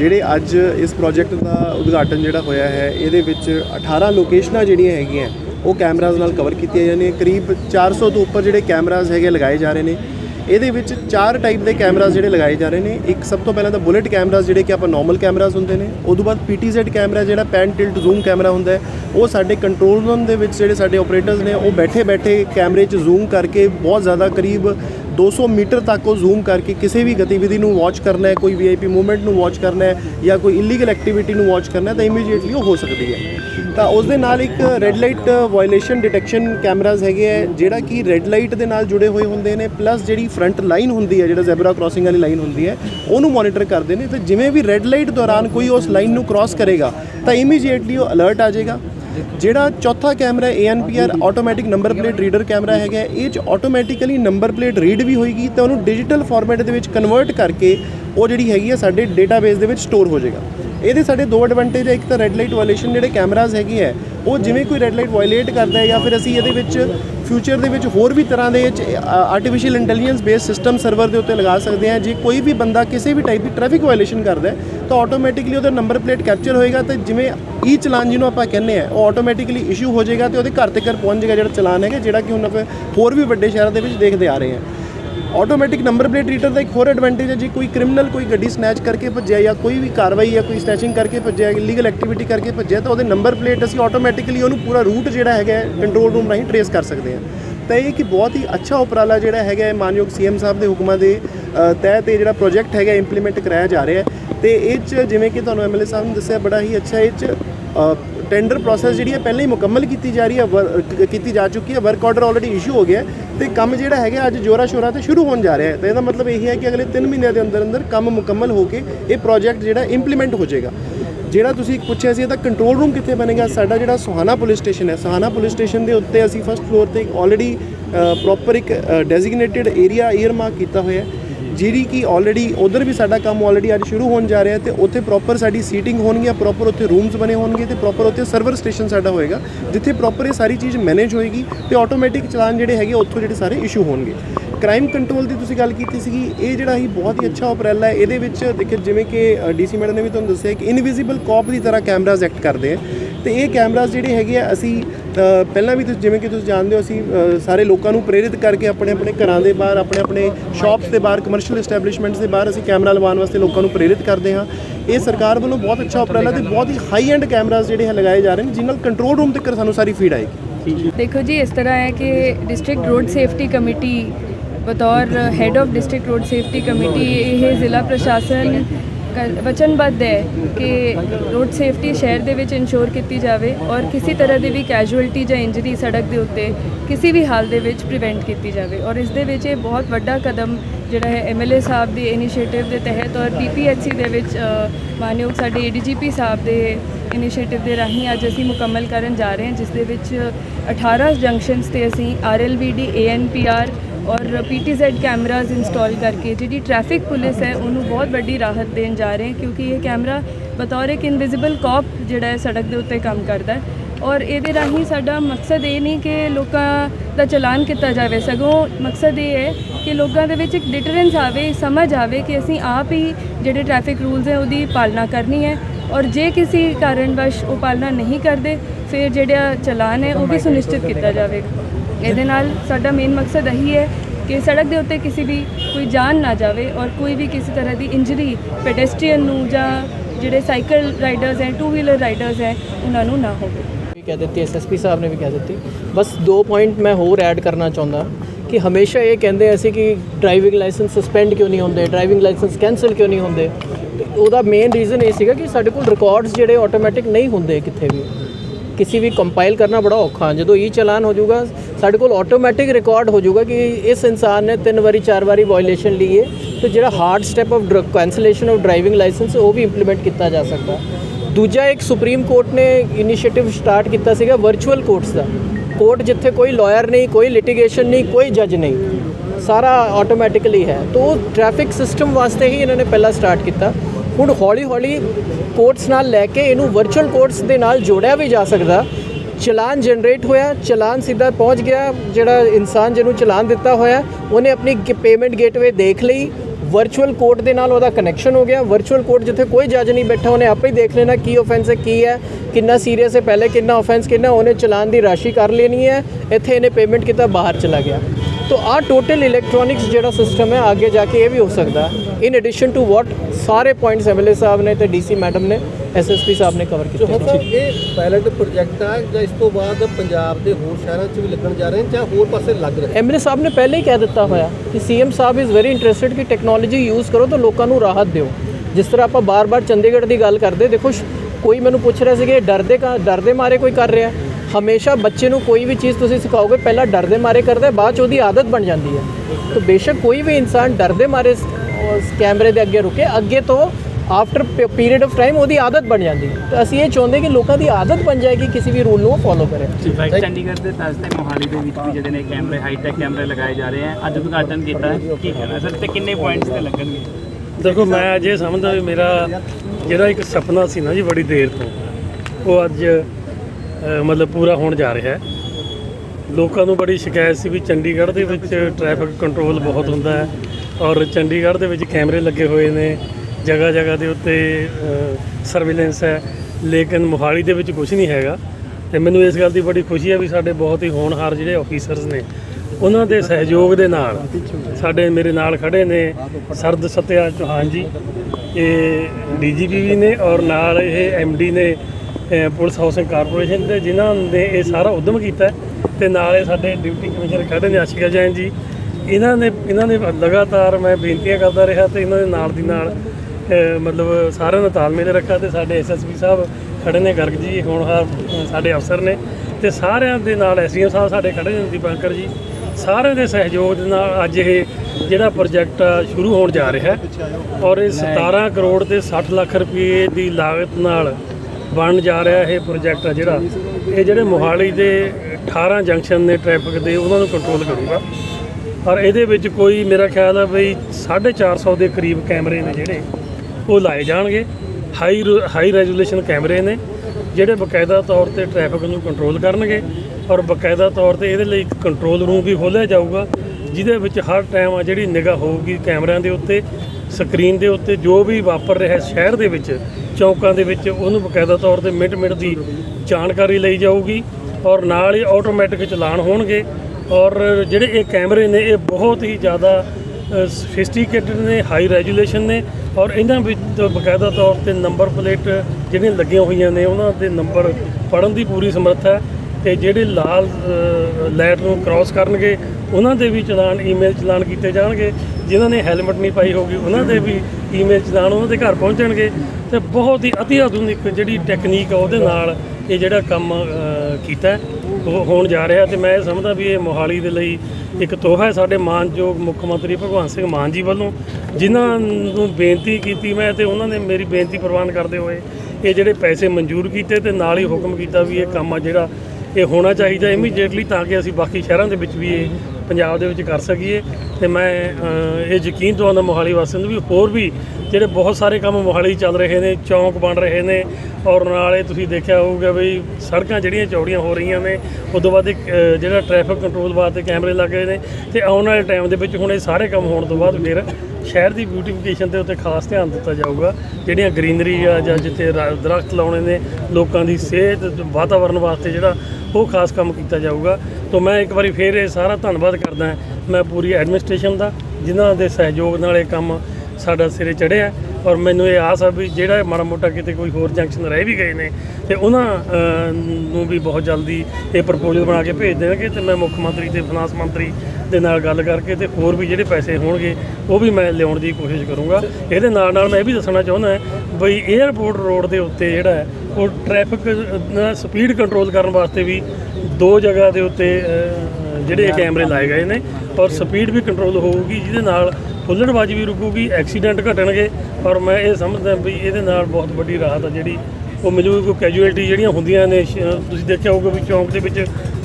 ਜਿਹੜੇ ਅੱਜ ਇਸ ਪ੍ਰੋਜੈਕਟ ਦਾ ਉਦਘਾਟਨ ਜਿਹੜਾ ਹੋਇਆ ਹੈ, ਇਹਦੇ ਵਿੱਚ 18 ਲੋਕੇਸ਼ਨਾਂ ਜਿਹੜੀਆਂ ਹੈਗੀਆਂ, ਉਹ ਕੈਮਰਾਜ਼ ਨਾਲ ਕਵਰ ਕੀਤੀਆਂ ਜਾਂਦੀਆਂ ਨੇ। ਕਰੀਬ 400 ਤੋਂ ਉੱਪਰ ਜਿਹੜੇ ਕੈਮਰਾਜ਼ ਹੈਗੇ ਲਗਾਏ ਜਾ ਰਹੇ ਨੇ। ਇਹਦੇ ਵਿੱਚ ਚਾਰ ਟਾਈਪ ਦੇ ਕੈਮਰਾਜ਼ ਜਿਹੜੇ ਲਗਾਏ ਜਾ ਰਹੇ ਨੇ। ਇੱਕ ਸਭ ਤੋਂ ਪਹਿਲਾਂ ਤਾਂ ਬੁਲੇਟ ਕੈਮਰਾਜ਼ ਜਿਹੜੇ ਕਿ ਆਪਾਂ ਨਾਰਮਲ ਕੈਮਰਾਜ਼ ਹੁੰਦੇ ਨੇ। ਉਦੋਂ ਬਾਅਦ PTZ ਕੈਮਰਾ ਜਿਹੜਾ ਪੈਨ ਟਿਲਟ ਜ਼ੂਮ ਕੈਮਰਾ ਹੁੰਦਾ ਹੈ, ਉਹ ਸਾਡੇ ਕੰਟਰੋਲ ਰੂਮ ਦੇ ਵਿੱਚ ਜਿਹੜੇ ਸਾਡੇ ਆਪਰੇਟਰਸ ਨੇ, ਉਹ ਬੈਠੇ ਬੈਠੇ ਕੈਮਰੇ 'ਚ ਜ਼ੂਮ ਕਰਕੇ ਬਹੁਤ ਜ਼ਿਆਦਾ ਕਰੀਬ 200 ਮੀਟਰ ਤੱਕ ਉਹ ਜ਼ੂਮ ਕਰਕੇ ਕਿਸੇ ਵੀ ਗਤੀਵਿਧੀ ਨੂੰ ਵਾਚ ਕਰਨਾ ਹੈ, ਕੋਈ ਵੀਆਈਪੀ ਮੂਵਮੈਂਟ ਨੂੰ ਵਾਚ ਕਰਨਾ ਹੈ ਜਾਂ ਕੋਈ ਇਲੀਗਲ ਐਕਟੀਵਿਟੀ ਨੂੰ ਵਾਚ ਕਰਨਾ ਹੈ, ਤਾਂ ਇਮੀਡੀਏਟਲੀ ਉਹ ਹੋ ਸਕਦੀ ਹੈ। ਤਾਂ ਉਸ ਦੇ ਨਾਲ ਇੱਕ red light violation detection cameras ਹੈਗੇ ਹੈ, ਜਿਹੜਾ ਕਿ ਰੈੱਡ ਲਾਈਟ ਦੇ ਨਾਲ ਜੁੜੇ ਹੋਏ ਹੁੰਦੇ ਨੇ ਪਲੱਸ ਜਿਹੜੀ ਫਰੰਟ ਲਾਈਨ ਹੁੰਦੀ ਹੈ, ਜਿਹੜਾ ਜ਼ੈਬਰਾ ਕ੍ਰਾਸਿੰਗ ਵਾਲੀ ਲਾਈਨ ਹੁੰਦੀ ਹੈ, ਉਹਨੂੰ ਮੋਨੀਟਰ ਕਰਦੇ ਨੇ। ਤੇ ਜਿਵੇਂ ਵੀ ਰੈੱਡ ਲਾਈਟ ਦੌਰਾਨ ਕੋਈ ਉਸ ਲਾਈਨ ਨੂੰ ਕ੍ਰਾਸ ਕਰੇਗਾ, ਤਾਂ ਇਮੀਡੀਏਟਲੀ ਉਹ ਅਲਰਟ ਆ ਜਾਏਗਾ। ਜਿਹੜਾ ਚੌਥਾ camera ANPR automatic number plate reader camera ਹੈਗਾ ਇਹ ਚ ਆਟੋਮੈਟਿਕਲੀ ਨੰਬਰ ਪਲੇਟ ਰੀਡ ਵੀ ਹੋਏਗੀ ਤੇ ਉਹਨੂੰ ਡਿਜੀਟਲ ਫਾਰਮੈਟ ਦੇ ਵਿੱਚ ਕਨਵਰਟ ਕਰਕੇ ਉਹ ਜਿਹੜੀ ਹੈਗੀ ਹੈ, ਸਾਡੇ ਡੇਟਾਬੇਸ ਦੇ ਵਿੱਚ ਸਟੋਰ ਹੋ ਜਾਏਗਾ। ਇਹਦੇ ਸਾਡੇ ਦੋ ਐਡਵਾਂਟੇਜ ਹੈ ਇੱਕ ਤਾਂ ਰੈੱਡ ਲਾਈਟ ਵਾਇਲੇਸ਼ਨ ਜਿਹੜੇ ਕੈਮਰਾਜ਼ ਹੈਗੇ ਹੈ ਉਹ ਜਿਵੇਂ ਕੋਈ ਰੈੱਡ ਲਾਈਟ ਵਾਇਲੇਟ ਕਰਦਾ ਹੈ ਜਾਂ ਫਿਰ ਅਸੀਂ ਇਹਦੇ ਵਿੱਚ ਫਿਊਚਰ ਦੇ ਵਿੱਚ ਹੋਰ ਵੀ ਤਰ੍ਹਾਂ ਦੇ artificial intelligence based system server ਦੇ ਉੱਤੇ ਲਗਾ ਸਕਦੇ ਹਾਂ। ਜੇ ਕੋਈ ਵੀ ਬੰਦਾ ਕਿਸੇ ਵੀ ਟਾਈਪ ਦੀ ਟ੍ਰੈਫਿਕ ਵਾਇਲੇਸ਼ਨ ਕਰਦਾ ਤਾਂ ਆਟੋਮੈਟਿਕਲੀ ਉਹਦਾ ਨੰਬਰ ਪਲੇਟ ਕੈਪਚਰ ਹੋਏਗਾ ਤੇ ਜਿਵੇਂ ਈ ਚਲਾਨ ਜਿਹਨੂੰ ਆਪਾਂ ਕਹਿੰਦੇ ਆ ਉਹ ਆਟੋਮੈਟਿਕਲੀ ਇਸ਼ੂ ਹੋ ਜਾਏਗਾ ਤੇ ਉਹਦੇ ਘਰ ਤੇ ਘਰ ਪਹੁੰਚ ਜਾਏਗਾ ਜਿਹੜਾ ਚਲਾਨ ਹੈਗਾ, ਜਿਹੜਾ ਕਿ ਹੁਣ ਆਪਾਂ ਹੋਰ ਵੀ ਵੱਡੇ ਸ਼ਹਿਰਾਂ ਦੇ ਵਿੱਚ ਦੇਖਦੇ ਆ ਰਹੇ ਹਾਂ। ਆਟੋਮੈਟਿਕ ਨੰਬਰ ਪਲੇਟ ਰੀਡਰ ਦਾ ਇੱਕ ਹੋਰ ਐਡਵਾਂਟੇਜ ਹੈ ਜੀ ਕੋਈ ਕ੍ਰਿਮੀਨਲ ਕੋਈ ਗੱਡੀ ਸਨੈਚ ਕਰਕੇ ਭੱਜਿਆ ਜਾਂ ਕੋਈ ਵੀ ਕਾਰਵਾਈ ਜਾਂ ਕੋਈ ਸਨੈਚਿੰਗ ਕਰਕੇ ਭੱਜਿਆ ਇਲੀਗਲ ਐਕਟੀਵਿਟੀ ਕਰਕੇ ਭੱਜਿਆ, ਤਾਂ ਉਹਦੇ ਨੰਬਰ ਪਲੇਟ ਅਸੀਂ ਆਟੋਮੈਟਿਕਲੀ ਉਹਨੂੰ ਪੂਰਾ ਰੂਟ ਜਿਹੜਾ ਹੈਗਾ ਕੰਟਰੋਲ ਰੂਮ ਰਾਹੀਂ ਟਰੇਸ ਕਰ ਸਕਦੇ ਹਾਂ। ਤਾਂ ਇਹ ਕਿ ਬਹੁਤ ਹੀ ਅੱਛਾ ਉਪਰਾਲਾ ਜਿਹੜਾ ਹੈਗਾ ਹੈ, ਮਾਨਯੋਗ ਸੀਐਮ ਸਾਹਿਬ ਦੇ ਹੁਕਮਾਂ ਦੇ ਤਹਿਤ ਇਹ ਜਿਹੜਾ ਪ੍ਰੋਜੈਕਟ ਹੈਗਾ ਇੰਪਲੀਮੈਂਟ ਕਰਾਇਆ ਜਾ ਰਿਹਾ ਹੈ। ਤੇ ਇਹ 'ਚ ਜਿਵੇਂ ਕਿ ਤੁਹਾਨੂੰ ਐਮਐਲਏ ਸਾਹਿਬ ਨੇ ਦੱਸਿਆ, ਬੜਾ ਹੀ ਅੱਛਾ ਇਹ 'ਚ ਟੈਂਡਰ ਪ੍ਰੋਸੈਸ ਜਿਹੜੀ ਹੈ, ਪਹਿਲਾਂ ਹੀ ਮੁਕੰਮਲ ਕੀਤੀ ਜਾ ਰਹੀ ਹੈ ਵਰ- ਕੀਤੀ ਜਾ ਚੁੱਕੀ ਹੈ ਵਰਕ ਆਰਡਰ ਆਲਰੇਡੀ ਇਸ਼ੂ ਹੋ ਗਿਆ ਤੇ ਕੰਮ ਜਿਹੜਾ ਹੈਗਾ ਅੱਜ ਜੋਰਾ ਸ਼ੋਰਾ ਤੇ ਸ਼ੁਰੂ ਹੋਣ ਜਾ ਰਿਹਾ ਹੈ। ਤਾਂ ਇਹਦਾ ਮਤਲਬ ਇਹ ਹੈ ਕਿ ਅਗਲੇ 3 ਮਹੀਨਿਆਂ ਦੇ ਅੰਦਰ ਅੰਦਰ ਕੰਮ ਮੁਕੰਮਲ ਹੋ ਕੇ ਇਹ ਪ੍ਰੋਜੈਕਟ ਜਿਹੜਾ ਇੰਪਲੀਮੈਂਟ ਹੋ ਜਾਏਗਾ। ਜਿਹੜਾ ਤੁਸੀਂ ਪੁੱਛਿਆ ਸੀ ਇਹਦਾ ਕੰਟਰੋਲ ਰੂਮ ਕਿੱਥੇ ਬਣੇਗਾ? ਸਾਡਾ ਜਿਹੜਾ ਸੁਹਾਣਾ ਪੁਲਿਸ ਸਟੇਸ਼ਨ ਹੈ। ਸੁਹਾਣਾ ਪੁਲਿਸ ਸਟੇਸ਼ਨ ਦੇ ਉੱਤੇ ਅਸੀਂ ਫਸਟ ਫਲੋਰ ਤੇ ਆਲਰੇਡੀ ਪ੍ਰੋਪਰ ਇੱਕ ਡੈਜ਼ਿਗਨੇਟਿਡ ਏਰੀਆ ਈਅਰਮਾਰਕ ਕੀਤਾ ਹੋਇਆ ਹੈ। ਜਿਹੜੀ ਕਿ ਆਲਰੇਡੀ ਉਧਰ ਵੀ ਸਾਡਾ ਕੰਮ ਆਲਰੇਡੀ ਅੱਜ ਸ਼ੁਰੂ ਹੋਣ ਜਾ ਰਿਹਾ ਤੇ ਉੱਥੇ ਪ੍ਰੋਪਰ ਸਾਡੀ ਸੀਟਿੰਗ ਹੋਣਗੀਆਂ ਪ੍ਰੋਪਰ ਉੱਥੇ ਰੂਮਸ ਬਣੇ ਹੋਣਗੇ ਤੇ ਪ੍ਰੋਪਰ ਉੱਥੇ ਸਰਵਰ ਸਟੇਸ਼ਨ ਸਾਡਾ ਹੋਏਗਾ, ਜਿੱਥੇ ਪ੍ਰੋਪਰ ਇਹ ਸਾਰੀ ਚੀਜ਼ ਮੈਨੇਜ ਹੋਏਗੀ ਤੇ ਆਟੋਮੈਟਿਕ ਚਲਾਨ ਜਿਹੜੇ ਹੈਗੇ ਉੱਥੋਂ ਜਿਹੜੇ ਸਾਰੇ ਇਸ਼ੂ ਹੋਣਗੇ। ਕ੍ਰਾਈਮ ਕੰਟਰੋਲ ਦੀ ਤੁਸੀਂ ਗੱਲ ਕੀਤੀ ਸੀਗੀ, ਇਹ ਜਿਹੜਾ ਹੀ ਬਹੁਤ ਹੀ ਅੱਛਾ ਉਪਰੈਲਾ ਹੈ, ਇਹਦੇ ਵਿੱਚ ਦੇਖੋ ਜਿਵੇਂ ਕਿ ਡੀਸੀ ਮੈਡਮ ਨੇ ਵੀ ਤੁਹਾਨੂੰ ਦੱਸਿਆ ਕਿ ਇਨਵਿਜ਼ੀਬਲ ਕਾਪ ਦੀ ਤਰ੍ਹਾਂ ਕੈਮਰਾਜ਼ ਐਕਟ ਕਰਦੇ ਆ। ਤੇ ਇਹ ਕੈਮਰਾਜ਼ ਜਿਹੜੇ ਹੈਗੇ ਆ, ਅਸੀਂ ਪਹਿਲਾਂ ਵੀ ਤੁਸੀਂ ਜਿਵੇਂ ਕਿ ਤੁਸੀਂ ਜਾਣਦੇ ਹੋ, ਅਸੀਂ ਸਾਰੇ ਲੋਕਾਂ ਨੂੰ ਪ੍ਰੇਰਿਤ ਕਰਕੇ ਆਪਣੇ ਆਪਣੇ ਘਰਾਂ ਦੇ ਬਾਹਰ, ਆਪਣੇ ਆਪਣੇ ਸ਼ਾਪਸ ਦੇ ਬਾਹਰ ਕਮਰਸ਼ੀਅਲ ਐਸਟੈਬਲਿਸ਼ਮੈਂਟਸ ਦੇ ਬਾਹਰ ਅਸੀਂ ਕੈਮਰਾ ਲਵਾਉਣ ਵਾਸਤੇ ਲੋਕਾਂ ਨੂੰ ਪ੍ਰੇਰਿਤ ਕਰਦੇ ਹਾਂ। ਇਹ ਸਰਕਾਰ ਵੱਲੋਂ ਬਹੁਤ ਅੱਛਾ ਉਪਰਾਲਾ ਤੇ ਬਹੁਤ ਹੀ ਹਾਈ ਐਂਡ ਕੈਮਰਾਜ਼ ਜਿਹੜੇ ਹੈ ਲਗਾਏ ਜਾ ਰਹੇ ਨੇ, ਜਿਨ੍ਹਾਂ ਨਾਲ ਕੰਟਰੋਲ ਰੂਮ ਤੱਕ ਸਾਨੂੰ ਸਾਰੀ ਫੀਡ ਆਏਗੀ। ਦੇਖੋ ਜੀ, ਇਸ ਤਰ੍ਹਾਂ ਹੈ ਕਿ ਡਿਸਟ੍ਰਿਕਟ ਰੋਡ ਸੇਫਟੀ ਕਮੇਟੀ ਬਤੌਰ head of district road safety committee ਇਹ ਜ਼ਿਲ੍ਹਾ ਪ੍ਰਸ਼ਾਸਨ ਵਚਨਬੱਧ ਹੈ ਕਿ ਰੋਡ ਸੇਫਟੀ ਸ਼ਹਿਰ ਦੇ ਵਿੱਚ ਇਨਸ਼ੋਰ ਕੀਤੀ ਜਾਵੇ ਔਰ ਕਿਸੇ ਤਰ੍ਹਾਂ ਦੀ ਵੀ ਕੈਜੂਅਲਟੀ ਜਾਂ ਇੰਜਰੀ ਸੜਕ ਦੇ ਉੱਤੇ ਕਿਸੇ ਵੀ ਹਾਲ ਦੇ ਵਿੱਚ ਪ੍ਰੀਵੈਂਟ ਕੀਤੀ ਜਾਵੇ ਔਰ ਇਸ ਦੇ ਵਿੱਚ ਇਹ ਬਹੁਤ ਵੱਡਾ ਕਦਮ ਜਿਹੜਾ ਹੈ ਐਮਐਲਏ ਸਾਹਿਬ ਦੇ ਇਨੀਸ਼ੀਏਟਿਵ ਦੇ ਤਹਿਤ ਔਰ ਪੀਪੀਐਚਸੀ ਦੇ ਵਿੱਚ ਅ, ਮਾਨਯੋਗ ਸਾਡੇ ਏਡੀਜੀਪੀ ਸਾਹਿਬ ਦੇ ਇਨੀਸ਼ੀਏਟਿਵ ਦੇ ਰਾਹੀਂ ਅੱਜ ਅਸੀਂ ਮੁਕੰਮਲ ਕਰਨ ਜਾ ਰਹੇ ਹਾਂ ਜਿਸ ਦੇ ਵਿੱਚ 18 ਜੰਕਸ਼ਨਸ ਤੇ ਅਸੀਂ ਆਰਐਲਵੀਡੀ ਏਐਨਪੀਆਰ ਔਰ ਪੀਟੀਜ਼ੈਡ ਕੈਮਰਾਜ਼ ਇੰਸਟਾਲ ਕਰਕੇ ਜਿਹੜੀ ਟ੍ਰੈਫਿਕ ਪੁਲਿਸ ਹੈ ਉਹਨੂੰ ਬਹੁਤ ਵੱਡੀ ਰਾਹਤ ਦੇਣ ਜਾ ਰਹੇ ਕਿਉਂਕਿ ਇਹ ਕੈਮਰਾ ਬਤੌਰ ਇੱਕ ਇਨਵਿਜ਼ੀਬਲ ਕਾਪ ਜਿਹੜਾ ਹੈ ਸੜਕ ਦੇ ਉੱਤੇ ਕੰਮ ਕਰਦਾ ਹੈ। ਔਰ ਇਹਦੇ ਰਾਹੀਂ ਸਾਡਾ ਮਕਸਦ ਇਹ ਨਹੀਂ ਕਿ ਲੋਕਾਂ ਦਾ ਚਲਾਨ ਕੀਤਾ ਜਾਵੇ। ਸਗੋਂ ਮਕਸਦ ਇਹ ਹੈ ਕਿ ਲੋਕਾਂ ਦੇ ਵਿੱਚ ਇੱਕ ਡਿਟਰੈਂਸ ਆਵੇ ਸਮਝ ਆਵੇ ਕਿ ਅਸੀਂ ਆਪ ਹੀ ਜਿਹੜੇ ਟ੍ਰੈਫਿਕ ਰੂਲਸ ਹੈ ਉਹਦੀ ਪਾਲਣਾ ਕਰਨੀ ਹੈ। ਔਰ ਜੇ ਕਿਸੇ ਕਾਰਨਵਸ਼ ਉਹ ਪਾਲਣਾ ਨਹੀਂ ਕਰਦੇ ਫਿਰ ਜਿਹੜਾ ਚਲਾਨ ਹੈ ਉਹ ਵੀ ਸੁਨਿਸ਼ਚਿਤ ਕੀਤਾ ਜਾਵੇਗਾ। ਇਹਦੇ ਨਾਲ ਸਾਡਾ ਮੇਨ ਮਕਸਦ ਇਹੀ ਹੈ ਕਿ ਸੜਕ ਦੇ ਉੱਤੇ ਕਿਸੇ ਵੀ ਕੋਈ ਜਾਨ ਨਾ ਜਾਵੇ ਔਰ ਕੋਈ ਵੀ ਕਿਸੇ ਤਰ੍ਹਾਂ ਦੀ ਇੰਜਰੀ ਪੈਡੈਸਟਰੀਅਨ ਨੂੰ ਜਾਂ ਜਿਹੜੇ ਸਾਈਕਲ ਰਾਈਡਰਸ ਹੈ ਟੂ ਵੀਲਰ ਰਾਈਡਰਸ ਹੈ, ਉਹਨਾਂ ਨੂੰ ਨਾ ਹੋਵੇ। ਵੀ ਕਹਿ ਦਿੱਤੀ ਐਸਐਸਪੀ ਸਾਹਿਬ ਨੇ ਵੀ ਕਹਿ ਦਿੱਤੀ। ਬਸ ਦੋ ਪੁਆਇੰਟ ਮੈਂ ਹੋਰ ਐਡ ਕਰਨਾ ਚਾਹੁੰਦਾ ਕਿ ਹਮੇਸ਼ਾ ਇਹ ਕਹਿੰਦੇ ਅਸੀਂ ਕਿ ਡਰਾਈਵਿੰਗ ਲਾਇਸੈਂਸ ਸਸਪੈਂਡ ਕਿਉਂ ਨਹੀਂ ਹੁੰਦੇ ਡਰਾਈਵਿੰਗ ਲਾਇਸੈਂਸ ਕੈਨਸਲ ਕਿਉਂ ਨਹੀਂ ਹੁੰਦੇ? ਤੇ ਉਹਦਾ ਮੇਨ ਰੀਜ਼ਨ ਇਹ ਸੀਗਾ ਕਿ ਸਾਡੇ ਕੋਲ ਰਿਕਾਰਡਸ ਜਿਹੜੇ ਆਟੋਮੈਟਿਕ ਨਹੀਂ ਹੁੰਦੇ ਕਿੱਥੇ ਵੀ। ਕਿਸੇ ਵੀ ਕੰਪਾਈਲ ਕਰਨਾ ਬੜਾ ਔਖਾ, ਜਦੋਂ ਇਹ ਚਲਾਨ ਹੋ ਜਾਊਗਾ ਸਾਡੇ ਕੋਲ ਆਟੋਮੈਟਿਕ ਰਿਕਾਰਡ ਹੋ ਜਾਊਗਾ ਕਿ ਇਸ ਇਨਸਾਨ ਨੇ ਤਿੰਨ ਵਾਰੀ, ਚਾਰ ਵਾਰੀ ਵਾਇਓਲੇਸ਼ਨ ਲਈ ਹੈ। ਤੇ ਜਿਹੜਾ hard step of cancellation of driving license ਉਹ ਵੀ ਇੰਪਲੀਮੈਂਟ ਕੀਤਾ ਜਾ ਸਕਦਾ। ਦੂਜਾ ਇੱਕ ਸੁਪਰੀਮ ਕੋਰਟ ਨੇ ਇਨੀਸ਼ੀਏਟਿਵ ਸਟਾਰਟ ਕੀਤਾ ਸੀਗਾ ਵਰਚੁਅਲ ਕੋਰਟਸ ਦਾ। ਕੋਰਟ ਜਿੱਥੇ ਕੋਈ ਲਾਇਰ ਨਹੀਂ, ਕੋਈ ਲਿਟੀਗੇਸ਼ਨ ਨਹੀਂ, ਕੋਈ ਜੱਜ ਨਹੀਂ। ਸਾਰਾ ਆਟੋਮੈਟਿਕਲੀ ਹੈ। ਤਾਂ ਉਹ ਟ੍ਰੈਫਿਕ ਸਿਸਟਮ ਵਾਸਤੇ ਹੀ ਇਹਨਾਂ ਨੇ ਪਹਿਲਾਂ ਸਟਾਰਟ ਕੀਤਾ। ਹੁਣ ਹੌਲੀ ਹੌਲੀ ਕੋਰਟਸ ਨਾਲ ਲੈ ਕੇ ਇਹਨੂੰ ਵਰਚੁਅਲ ਕੋਰਟਸ ਦੇ ਨਾਲ ਜੋੜਿਆ ਵੀ ਜਾ ਸਕਦਾ। ਚਲਾਨ ਜਨਰੇਟ ਹੋਇਆ, ਚਲਾਨ ਸਿੱਧਾ ਪਹੁੰਚ ਗਿਆ, ਜਿਹੜਾ ਇਨਸਾਨ ਜਿਹਨੂੰ ਚਲਾਨ ਦਿੱਤਾ ਹੋਇਆ, ਉਹਨੇ ਆਪਣੀ ਪੇਮੈਂਟ ਗੇਟਵੇ ਦੇਖ ਲਈ ਵਰਚੁਅਲ ਕੋਰਟ ਦੇ ਨਾਲ ਉਹਦਾ ਕਨੈਕਸ਼ਨ ਹੋ ਗਿਆ ਵਰਚੁਅਲ ਕੋਰਟ ਜਿੱਥੇ ਕੋਈ ਜੱਜ ਨਹੀਂ ਬੈਠਾ, ਉਹਨੇ ਆਪੇ ਹੀ ਦੇਖ ਲੈਣਾ ਕੀ ਆਫੈਂਸ ਹੈ, ਕੀ ਹੈ, ਕਿੰਨਾ ਸੀਰੀਅਸ ਹੈ, ਪਹਿਲੇ ਕਿੰਨਾ ਆਫੈਂਸ ਕਿੰਨਾ, ਉਹਨੇ ਚਲਾਨ ਦੀ ਰਾਸ਼ੀ ਕਰ ਲੈਣੀ ਹੈ, ਇੱਥੇ ਇਹਨੇ ਪੇਮੈਂਟ ਕੀਤਾ, ਬਾਹਰ ਚਲਾ ਗਿਆ। ਤੋ ਆ ਟੋਟਲ ਇਲੈਕਟ੍ਰੋਨਿਕਸ ਜਿਹੜਾ ਸਿਸਟਮ ਹੈ, ਅੱਗੇ ਜਾ ਕੇ ਇਹ ਵੀ ਹੋ ਸਕਦਾ। ਇਨ ਐਡੀਸ਼ਨ ਟੂ ਵਾਟ ਸਾਰੇ ਪੁਆਇੰਟਸ ਐਮਐਲਏ ਸਾਹਿਬ ਨੇ ਤੇ ਡੀਸੀ ਮੈਡਮ ਨੇ ਐਸਐਸਪੀ ਸਾਹਿਬ ਨੇ ਕਵਰ ਕੀਤੇ ਸਾਹਿਬ ਇਹ ਪਾਇਲਟ ਪ੍ਰੋਜੈਕਟ ਆ ਜਾਂ ਇਸ ਤੋਂ ਬਾਅਦ ਪੰਜਾਬ ਦੇ ਹੋਰ ਸ਼ਹਿਰਾਂ 'ਚ ਵੀ ਲੱਗਣ ਜਾ ਰਹੇ ਨੇ ਜਾਂ ਹੋਰ ਪਾਸੇ ਲੱਗ ਰਹੇ ਐਮਐਲਏ ਸਾਹਿਬ ਨੇ ਪਹਿਲੇ ਹੀ ਕਹਿ ਦਿੱਤਾ ਹੋਇਆ ਕਿ ਸੀਐਮ ਸਾਹਿਬ ਇਜ਼ ਵੈਰੀ ਇੰਟਰਸਟਿਡ ਕਿ ਟੈਕਨੋਲੋਜੀ ਯੂਜ਼ ਕਰੋ ਤਾਂ ਲੋਕਾਂ ਨੂੰ ਰਾਹਤ ਦਿਓ। ਜਿਸ ਤਰ੍ਹਾਂ ਆਪਾਂ ਬਾਰ-ਬਾਰ ਚੰਡੀਗੜ੍ਹ ਦੀ ਗੱਲ ਕਰਦੇ ਦੇਖੋ ਕੋਈ ਮੈਨੂੰ ਪੁੱਛ ਰਿਹਾ ਸੀ ਕਿ ਡਰਦੇ ਕਾ ਡਰਦੇ ਮਾਰੇ ਕੋਈ ਕਰ ਰਿਹਾ? ਹਮੇਸ਼ਾ ਬੱਚੇ ਨੂੰ ਕੋਈ ਵੀ ਚੀਜ਼ ਤੁਸੀਂ ਸਿਖਾਓਗੇ ਪਹਿਲਾਂ ਡਰਦੇ ਮਾਰੇ ਕਰਦਾ ਹੈ, ਬਾਅਦ ਚ ਉਹਦੀ ਆਦਤ ਬਣ ਜਾਂਦੀ ਹੈ। ਤਾਂ ਬੇਸ਼ੱਕ ਕੋਈ ਵੀ ਇਨਸਾਨ ਡਰਦੇ ਮਾਰੇ ਸ- ਉਸ ਕੈਮਰੇ ਦੇ ਅੱਗੇ ਰੁਕੇ ਅੱਗੇ ਤੋਂ ਆਫਟਰ ਪੀਰੀਅਡ ਆਫ ਟਾਈਮ ਉਹਦੀ ਆਦਤ ਬਣ ਜਾਂਦੀ ਹੈ। ਤਾਂ ਅਸੀਂ ਇਹ ਚਾਹੁੰਦੇ ਕਿ ਲੋਕਾਂ ਦੀ ਆਦਤ ਬਣ ਜਾਏਗੀ ਕਿਸੇ ਵੀ ਰੂਲ ਨੂੰ ਫੋਲੋ ਕਰੇ। ਲਾਈਕ ਚੰਡੀਗੜ੍ਹ ਦੇ ਤਰਸ ਤੇ ਮੋਹਾਲੀ ਦੇ ਵਿੱਚ ਵੀ ਜਿਹੜੇ ਨੇ ਕੈਮਰੇ ਹਾਈਟੈਕ ਕੈਮਰੇ ਲਗਾਏ ਜਾ ਰਹੇ ਆ। ਅੱਜ ਉਦਘਾਟਨ ਕੀਤਾ ਹੈ। ਕੀ ਕਹਿਣਾ ਸਰ? ਤੇ ਕਿੰਨੇ ਪੁਆਇੰਟਸ ਤੇ ਲੱਗਣਗੇ? ਦੇਖੋ ਮੈਂ ਅੱਜ ਇਹ ਸਮਝਦਾ ਵੀ ਮੇਰਾ ਜਿਹੜਾ ਇੱਕ ਸੁਪਨਾ ਸੀ ਨਾ ਜੀ ਬੜੀ ਦੇਰ ਤੋਂ ਉਹ ਅੱਜ ਮਤਲਬ ਪੂਰਾ ਹੋਣ ਜਾ ਰਿਹਾ ਹੈ। ਲੋਕਾਂ ਨੂੰ ਬੜੀ ਸ਼ਿਕਾਇਤ ਸੀ ਵੀ ਚੰਡੀਗੜ੍ਹ ਦੇ ਵਿੱਚ ਟ੍ਰੈਫਿਕ ਕੰਟਰੋਲ ਬਹੁਤ ਹੁੰਦਾ ਹੈ ਔਰ ਚੰਡੀਗੜ੍ਹ ਦੇ ਵਿੱਚ ਕੈਮਰੇ ਲੱਗੇ ਹੋਏ ਨੇ ਜਗ੍ਹਾ ਜਗ੍ਹਾ ਦੇ ਉੱਤੇ ਸਰਵੇਲੈਂਸ ਹੈ। ਲੇਕਿਨ ਮੋਹਾਲੀ ਦੇ ਵਿੱਚ ਕੁਝ ਨਹੀਂ ਹੈਗਾ। ਤੇ ਮੈਨੂੰ ਇਸ ਗੱਲ ਦੀ ਬੜੀ ਖੁਸ਼ੀ ਹੈ ਵੀ ਸਾਡੇ ਬਹੁਤ ਹੀ ਹੋਣਹਾਰ ਜਿਹੜੇ ਆਫੀਸਰਸ ਨੇ, ਉਹਨਾਂ ਦੇ ਸਹਿਯੋਗ ਦੇ ਨਾਲ ਸਾਡੇ ਮੇਰੇ ਨਾਲ ਖੜੇ ਨੇ ਸਰਦ ਸਤਿਆ ਚੌਹਾਨ ਜੀ, ਇਹ ਡੀਜੀਪੀ ਵੀ ਨੇ ਔਰ ਨਾਲ ਇਹ ਐਮਡੀ ਨੇ ਪੁਲਿਸ ਹਾਊਸਿੰਗ ਕਾਰਪੋਰੇਸ਼ਨ ਦੇ ਜਿਨ੍ਹਾਂ ਨੇ ਇਹ ਸਾਰਾ ਉਦਮ ਕੀਤਾ ਤੇ ਨਾਲ ਇਹ ਸਾਡੇ ਡਿਪਟੀ ਕਮਿਸ਼ਨਰ ਖੜੇ ਨੇ ਆਸ਼ਿਕਾ ਜੈਨ ਜੀ। ਇਹਨਾਂ ਨੇ ਇਹਨਾਂ ਨੇ ਲਗਾਤਾਰ ਮੈਂ ਬੇਨਤੀਆਂ ਕਰਦਾ ਰਿਹਾ ਤੇ ਇਹਨਾਂ ਦੇ ਨਾਲ ਦੀ ਨਾਲ ਮਤਲਬ ਸਾਰਿਆਂ ਦਾ ਤਾਲਮੇਲ ਰੱਖਿਆ ਤੇ ਸਾਡੇ ਐਸਐਸਪੀ ਸਾਹਿਬ ਖੜੇ ਨੇ ਗਰਗ ਜੀ ਹੋਣਹਾਰ ਸਾਡੇ ਅਫਸਰ ਨੇ ਤੇ ਸਾਰਿਆਂ ਦੇ ਨਾਲ ਐਸਡੀਐਮ ਸਾਹਿਬ ਸਾਡੇ ਖੜੇ ਨੇ ਦੀਪੰਕਰ ਜੀ। ਸਾਰਿਆਂ ਦੇ ਸਹਿਯੋਗ ਦੇ ਨਾਲ ਅੱਜ ਇਹ ਜਿਹੜਾ ਪ੍ਰੋਜੈਕਟ ਸ਼ੁਰੂ ਹੋਣ ਜਾ ਰਿਹਾ ਹੈ। ਔਰ ਇਹ 17 ਕਰੋੜ ਤੇ 60 ਲੱਖ ਰੁਪਏ ਦੀ ਲਾਗਤ ਨਾਲ ਬਣ ਜਾ ਰਿਹਾ ਇਹ ਪ੍ਰੋਜੈਕਟ ਆ ਜਿਹੜਾ, ਇਹ ਜਿਹੜੇ ਮੋਹਾਲੀ ਦੇ 18 ਜੰਕਸ਼ਨ ਨੇ ਟ੍ਰੈਫਿਕ ਦੇ ਉਹਨਾਂ ਨੂੰ ਕੰਟਰੋਲ ਕਰੂਗਾ। ਔਰ ਇਹਦੇ ਵਿੱਚ ਕੋਈ ਮੇਰਾ ਖਿਆਲ ਹੈ ਬਈ 450 ਦੇ ਕਰੀਬ ਕੈਮਰੇ ਨੇ ਜਿਹੜੇ, ਉਹ ਲਾਏ ਜਾਣਗੇ। ਹਾਈ ਰ- ਹਾਈ ਰੈਜ਼ੋਲੂਸ਼ਨ ਕੈਮਰੇ ਨੇ, ਜਿਹੜੇ ਬਕਾਇਦਾ ਤੌਰ ਤੇ ਟ੍ਰੈਫਿਕ ਨੂੰ ਕੰਟਰੋਲ ਕਰਨਗੇ। ਔਰ ਬਕਾਇਦਾ ਤੌਰ ਤੇ ਇਹਦੇ ਲਈ ਇੱਕ ਕੰਟਰੋਲ ਰੂਮ ਵੀ ਖੋਲ੍ਹਿਆ ਜਾਊਗਾ, ਜਿਹਦੇ ਵਿੱਚ ਹਰ ਟਾਈਮ ਆ ਜਿਹੜੀ ਨਿਗਾਹ ਹੋਊਗੀ ਕੈਮਰਿਆਂ ਦੇ ਉੱਤੇ ਸਕਰੀਨ ਦੇ ਉੱਤੇ, ਜੋ ਵੀ ਵਾਪਰ ਰਿਹਾ ਸ਼ਹਿਰ ਦੇ ਵਿੱਚ ਚੌਂਕਾਂ ਦੇ ਵਿੱਚ ਉਹਨੂੰ ਬਕਾਇਦਾ ਤੌਰ ਤੇ ਮਿੰਟ ਮਿੰਟ ਦੀ ਜਾਣਕਾਰੀ ਲਈ ਜਾਊਗੀ ਔਰ ਨਾਲ ਹੀ ਆਟੋਮੈਟਿਕ ਚਲਾਨ ਹੋਣਗੇ ਔਰ ਜਿਹੜੇ ਇਹ ਕੈਮਰੇ ਨੇ, ਇਹ ਬਹੁਤ ਹੀ ਜ਼ਿਆਦਾ ਸਫਿਸਟੀਕੇਟਡ ਨੇ ਹਾਈ ਰੈਜੂਲੇਸ਼ਨ ਨੇ ਔਰ ਇਹਨਾਂ ਵਿੱਚ ਬਕਾਇਦਾ ਤੌਰ ਤੇ ਨੰਬਰ ਪਲੇਟ ਜਿਹੜੀਆਂ ਲੱਗੀਆਂ ਹੋਈਆਂ ਨੇ, ਉਹਨਾਂ ਦੇ ਨੰਬਰ ਪੜਨ ਦੀ ਪੂਰੀ ਸਮਰੱਥਾ ਹੈ ਤੇ ਜਿਹੜੇ ਲਾਲ ਲਾਈਟ ਨੂੰ ਕ੍ਰਾਸ ਕਰਨਗੇ ਉਹਨਾਂ ਦੇ ਵੀ ਚਲਾਨ ਈਮੇਲ ਚਲਾਨ ਕੀਤੇ ਜਾਣਗੇ। ਜਿਨ੍ਹਾਂ ਨੇ ਹੈਲਮਟ ਨਹੀਂ ਪਾਈ ਹੋਗੀ ਉਹਨਾਂ ਦੇ ਵੀ ਈਮੇਲ ਚਲਾਨ ਉਹਨਾਂ ਦੇ ਘਰ ਪਹੁੰਚਣਗੇ। ਤੇ ਬਹੁਤ ਹੀ ਅਤੀ ਆਧੁਨਿਕ ਜਿਹੜੀ ਟੈਕਨੀਕ ਆ ਉਹਦੇ ਨਾਲ ਇਹ ਜਿਹੜਾ ਕੰਮ ਕੀਤਾ ਹੈ, ਹੋਣ ਜਾ ਰਿਹਾ ਤੇ ਮੈਂ ਇਹ ਸਮਝਦਾ ਵੀ ਇਹ ਮੋਹਾਲੀ ਦੇ ਲਈ ਇੱਕ ਤੋਹਫਾ ਹੈ ਸਾਡੇ ਮਾਨਯੋਗ ਮੁੱਖ ਮੰਤਰੀ ਭਗਵੰਤ ਸਿੰਘ ਮਾਨ ਜੀ ਵੱਲੋਂ ਜਿਨ੍ਹਾਂ ਨੂੰ ਬੇਨਤੀ ਕੀਤੀ ਮੈਂ ਤੇ ਉਹਨਾਂ ਨੇ ਮੇਰੀ ਬੇਨਤੀ ਪ੍ਰਵਾਨ ਕਰਦੇ ਹੋਏ ਇਹ ਜਿਹੜੇ ਪੈਸੇ ਮਨਜ਼ੂਰ ਕੀਤੇ ਤੇ ਨਾਲ ਹੀ ਹੁਕਮ ਕੀਤਾ ਵੀ ਇਹ ਕੰਮ ਆ ਜਿਹੜਾ ਇਹ ਹੋਣਾ ਚਾਹੀਦਾ ਇਮੀਡੀਏਟਲੀ ਤਾਂ ਕਿ ਅਸੀਂ ਬਾਕੀ ਸ਼ਹਿਰਾਂ ਦੇ ਵਿੱਚ ਵੀ ਇਹ ਪੰਜਾਬ ਦੇ ਵਿੱਚ ਕਰ ਸਕੀਏ ਤੇ ਮੈਂ ਇਹ ਯਕੀਨ ਦਵਾਉਂਦਾ ਮੋਹਾਲੀ ਵਾਸੀਆਂ ਨੂੰ ਵੀ ਹੋਰ ਵੀ ਜਿਹੜੇ ਬਹੁਤ ਸਾਰੇ ਕੰਮ ਮੋਹਾਲੀ ਚੱਲ ਰਹੇ ਨੇ ਚੌਂਕ ਬਣ ਰਹੇ ਨੇ ਔਰ ਨਾਲੇ ਤੁਸੀਂ ਦੇਖਿਆ ਹੋਊਗਾ ਵੀ ਸੜਕਾਂ ਜਿਹੜੀਆਂ ਚੌੜੀਆਂ ਹੋ ਰਹੀਆਂ ਨੇ ਉਦੋਂ ਬਾਅਦ ਇੱਕ, ਜਿਹੜਾ ਟ੍ਰੈਫਿਕ ਕੰਟਰੋਲ ਵਾਸਤੇ ਕੈਮਰੇ ਲੱਗ ਗਏ ਨੇ ਤੇ ਆਉਣ ਵਾਲੇ ਟਾਈਮ ਦੇ ਵਿੱਚ ਹੁਣ ਇਹ ਸਾਰੇ ਕੰਮ ਹੋਣ ਤੋਂ ਬਾਅਦ ਫਿਰ ਸ਼ਹਿਰ ਦੀ ਬਿਊਟੀਫਿਕੇਸ਼ਨ ਦੇ ਉੱਤੇ ਖਾਸ ਧਿਆਨ ਦਿੱਤਾ ਜਾਊਗਾ। ਜਿਹੜੀਆਂ ਗ੍ਰੀਨਰੀ ਆ ਜਾਂ ਜਿੱਥੇ ਰ- ਦਰਖਤ ਲਾਉਣੇ ਨੇ ਲੋਕਾਂ ਦੀ ਸਿਹਤ ਵਾਤਾਵਰਣ ਵਾਸਤੇ ਜਿਹੜਾ ਉਹ ਖਾਸ ਕੰਮ ਕੀਤਾ ਜਾਊਗਾ। ਤੋਂ ਮੈਂ ਇੱਕ ਵਾਰੀ ਫੇਰ ਇਹ ਸਾਰਾ ਧੰਨਵਾਦ ਕਰਦਾ ਮੈਂ ਪੂਰੀ ਐਡਮਿਨਿਸਟ੍ਰੇਸ਼ਨ ਦਾ, ਜਿਨ੍ਹਾਂ ਦੇ ਸਹਿਯੋਗ ਨਾਲ ਇਹ ਕੰਮ ਸਾਡਾ ਸਿਰੇ ਚੜ੍ਹਿਆ ਔਰ ਮੈਨੂੰ ਇਹ ਆਸ ਆ ਵੀ ਜਿਹੜਾ ਮਾੜਾ ਮੋਟਾ ਕਿਤੇ ਕੋਈ ਹੋਰ ਜੰਕਸ਼ਨ ਰਹਿ ਵੀ ਗਏ ਨੇ, ਤੇ ਉਹਨਾਂ ਨੂੰ ਵੀ ਬਹੁਤ ਜਲਦੀ ਇਹ ਪ੍ਰਪੋਜ਼ਲ ਬਣਾ ਕੇ ਭੇਜ ਦੇਣਗੇ ਤੇ ਮੈਂ ਮੁੱਖ ਮੰਤਰੀ ਤੇ ਫਾਈਨਾਂਸ ਮੰਤਰੀ ਦੇ ਨਾਲ ਗੱਲ ਕਰਕੇ ਤੇ ਹੋਰ ਵੀ ਜਿਹੜੇ ਪੈਸੇ ਹੋਣਗੇ, ਉਹ ਵੀ ਮੈਂ ਲਿਆਉਣ ਦੀ ਕੋਸ਼ਿਸ਼ ਕਰੂੰਗਾ। ਇਹਦੇ ਨਾਲ ਨਾਲ ਮੈਂ ਇਹ ਵੀ ਦੱਸਣਾ ਚਾਹੁੰਦਾ ਬਈ 에ਅਰਪੋਰਟ ਰੋਡ ਦੇ ਉੱਤੇ ਜਿਹੜਾ ਹੈ ਉਹ ਟ੍ਰੈਫਿਕ ਸਪੀਡ ਕੰਟਰੋਲ ਕਰਨ ਵਾਸਤੇ ਵੀ ਦੋ ਜਗ੍ਹਾ ਦੇ ਉੱਤੇ ਜਿਹੜੇ ਇਹ ਕੈਮਰੇ ਲਾਏ ਗਏ ਨੇ। ਔਰ ਸਪੀਡ ਵੀ ਕੰਟਰੋਲ ਹੋਊਗੀ, ਜਿਹਦੇ ਨਾਲ ਹੁੱਲੜਬਾਜ਼ੀ ਵੀ ਰੁਕੂਗੀ ਐਕਸੀਡੈਂਟ ਘਟਣਗੇ। ਔਰ ਮੈਂ ਇਹ ਸਮਝਦਾ ਵੀ ਇਹਦੇ ਨਾਲ ਬਹੁਤ ਵੱਡੀ ਰਾਹਤ ਆ ਜਿਹੜੀ ਉਹ ਮਿਲੂਗੀ ਕੋਈ ਕੈਜੂਅਲਟੀ ਜਿਹੜੀਆਂ ਹੁੰਦੀਆਂ ਨੇ ਸ਼- ਤੁਸੀਂ ਦੇਖਿਆ ਹੋਊਗਾ ਵੀ ਚੌਂਕ ਦੇ ਵਿੱਚ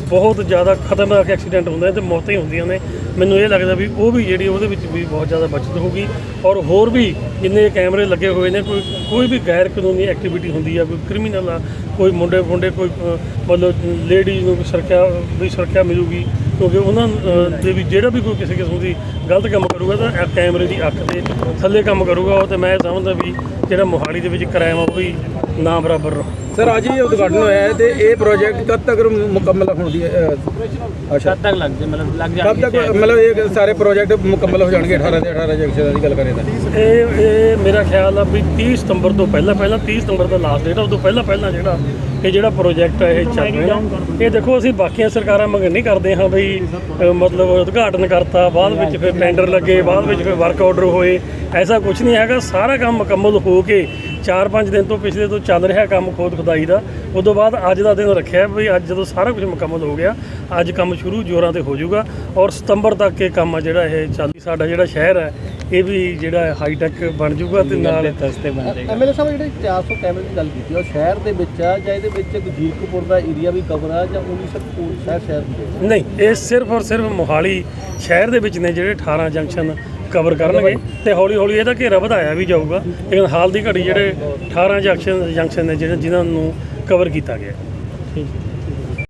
ਬਹੁਤ ਜ਼ਿਆਦਾ ਖਤਰਨਾਕ ਐਕਸੀਡੈਂਟ ਹੁੰਦੇ ਨੇ ਤੇ ਮੌਤਾਂ ਹੀ ਹੁੰਦੀਆਂ ਨੇ। ਮੈਨੂੰ ਇਹ ਲੱਗਦਾ ਵੀ ਉਹ ਵੀ ਜਿਹੜੀ ਉਹਦੇ ਵਿੱਚ ਵੀ ਬਹੁਤ ਜ਼ਿਆਦਾ ਬਚਤ ਹੋਊਗੀ ਔਰ ਹੋਰ ਵੀ ਜਿੰਨੇ ਕੈਮਰੇ ਲੱਗੇ ਹੋਏ ਨੇ, ਕੋਈ ਕੋਈ ਵੀ ਗੈਰ ਕਾਨੂੰਨੀ ਐਕਟੀਵਿਟੀ ਹੁੰਦੀ ਆ, ਕੋਈ ਕ੍ਰਿਮੀਨਲ ਆ, ਕੋਈ ਮੁੰਡੇ ਮੁੰਡੇ ਕੋਈ ਮਤਲਬ ਲੇਡੀਜ਼ ਨੂੰ ਸੁਰੱਖਿਆ ਵੀ ਸੁਰੱਖਿਆ ਮਿਲੂਗੀ, ਕਿਉਂਕਿ ਉਹਨਾਂ ਦੇ ਵੀ ਜਿਹੜਾ ਵੀ ਕੋਈ ਕਿਸੇ ਕਿਸਮ ਦੀ ਗਲਤ ਕੰਮ ਕਰੂਗਾ ਤਾਂ ਕੈਮਰੇ ਦੀ ਅੱਖ ਦੇ ਥੱਲੇ ਕੰਮ ਕਰੂਗਾ, ਉਹ ਤੇ ਮੈਂ ਸਮਝਦਾ ਵੀ ਜਿਹੜਾ ਮੋਹਾਲੀ ਦੇ ਵਿੱਚ ਕ੍ਰਾਈਮ ਆ, ਉਹ ਵੀ ਨਾ ਬਰਾਬਰ ਰਹੂ। ਸਰ ਅੱਜ ਹੀ ਉਦਘਾਟਨ ਹੋਇਆ ਹੈ ਤੇ ਇਹ ਪ੍ਰੋਜੈਕਟ ਕਦ ਤੱਕ ਮੁਕੰਮਲ ਹੋਣੀ ਹੈ? ਅਹ, ਅੱਛਾ। ਕਦ ਤੱਕ ਲੱਗ ਜੇ ਮਤਲਬ ਲੱਗ ਕਦ ਤੱਕ ਜਾਣਗੇ ਮਤਲਬ ਇਹ ਸਾਰੇ ਪ੍ਰੋਜੈਕਟ ਮੁਕੰਮਲ ਹੋ ਜਾਣਗੇ 18 ਦੇ 18 ਜੰਕਸ਼ਨ ਦੀ ਗੱਲ ਕਰੇ ਤਾਂ? ਇਹ ਇਹ ਮੇਰਾ ਖਿਆਲ ਆ ਵੀ 30 ਸਤੰਬਰ ਤੋਂ ਪਹਿਲਾਂ ਪਹਿਲਾਂ 30 ਸਤੰਬਰ ਦਾ ਲਾਸਟ ਡੇਟ ਆ ਉਸ ਤੋਂ ਪਹਿਲਾਂ ਪਹਿਲਾਂ ਜਿਹੜਾ ਇਹ ਜਿਹੜਾ ਪ੍ਰੋਜੈਕਟ ਹੈ ਇਹ ਚੱਲ ਰਿਹਾ। ਇਹ ਦੇਖੋ ਅਸੀਂ ਬਾਕੀਆਂ ਸਰਕਾਰਾਂ ਮਗਰ ਨਹੀਂ ਕਰਦੇ ਹਾਂ ਬਈ ਅ, ਮਤਲਬ ਉਦਘਾਟਨ ਕਰਤਾ ਬਾਅਦ ਵਿੱਚ ਫਿਰ ਟੈਂਡਰ ਲੱਗੇ ਬਾਅਦ ਵਿੱਚ ਫਿਰ ਵਰਕ ਆਰਡਰ ਹੋਏ। ਐਸਾ ਕੁਝ ਨਹੀਂ ਹੈਗਾ ਸਾਰਾ ਕੰਮ ਮੁਕੰਮਲ ਹੋ ਕੇ 4-5 ਦਿਨ ਤੋਂ ਪਿਛਲੇ ਤੋਂ ਚੱਲ ਰਿਹਾ ਕੰਮ ਖੋਦ ਖੁਦਾਈ ਦਾ। ਉਦੋਂ ਬਾਅਦ ਅੱਜ ਦਾ ਦਿਨ ਰੱਖਿਆ ਵੀ ਅੱਜ ਜਦੋਂ ਸਾਰਾ ਕੁਝ ਮੁਕੰਮਲ ਹੋ ਗਿਆ ਅੱਜ ਕੰਮ ਸ਼ੁਰੂ ਜ਼ੋਰਾਂ ਤੇ ਹੋ ਜਾਊਗਾ। ਔਰ ਸਤੰਬਰ ਤੱਕ ਇਹ ਕੰਮ ਆ ਜਿਹੜਾ ਇਹ ਚੱਲ ਸਾਡਾ ਜਿਹੜਾ ਸ਼ਹਿਰ ਹੈ ਇਹ ਵੀ ਜਿਹੜਾ ਹਾਈ ਟੈਕ ਬਣ ਜਾਊਗਾ ਤੇ ਨਾਲ ਤਸਤੇ ਬਣ ਜਾਏਗਾ। ਐਮਐਲਏ ਸਾਹਿਬ ਜਿਹੜੇ 400 ਕੈਮਰੇ ਦੀ ਗੱਲ ਕੀਤੀ ਉਹ ਸ਼ਹਿਰ ਦੇ ਵਿੱਚ ਆ ਜਾਂ ਇਹਦੇ ਵਿੱਚ ਗੁਜੀਰਕਪੁਰ ਦਾ ਏਰੀਆ ਵੀ ਕਵਰ ਆ ਜਾਂ ਉਹਨੀ ਸਭ ਪੂਰੀ ਸ਼ਹਿਰ ਸ਼ਹਿਰ ਦੀ ਹੈ? ਨਹੀਂ ਇਹ ਸਿਰਫ ਔਰ ਸਿਰਫ ਮੋਹਾਲੀ ਸ਼ਹਿਰ ਦੇ ਵਿੱਚ ਨੇ ਜਿਹੜੇ 18 ਜੰਕਸ਼ਨ ਕਵਰ ਕਰਨਗੇ ਤੇ ਹੌਲੀ ਹੌਲੀ ਇਹਦਾ ਘੇਰਾ ਵਧਾਇਆ ਵੀ ਜਾਊਗਾ। ਲੇਕਿਨ ਹਾਲ ਦੀ ਘੜੀ ਜਿਹੜੇ 18 ਜੰਕਸ਼ਨ ਜੰਕਸ਼ਨ ਨੇ ਜਿਹੜੇ ਜਿਨ੍ਹਾਂ ਨੂੰ ਕਵਰ ਕੀਤਾ ਗਿਆ।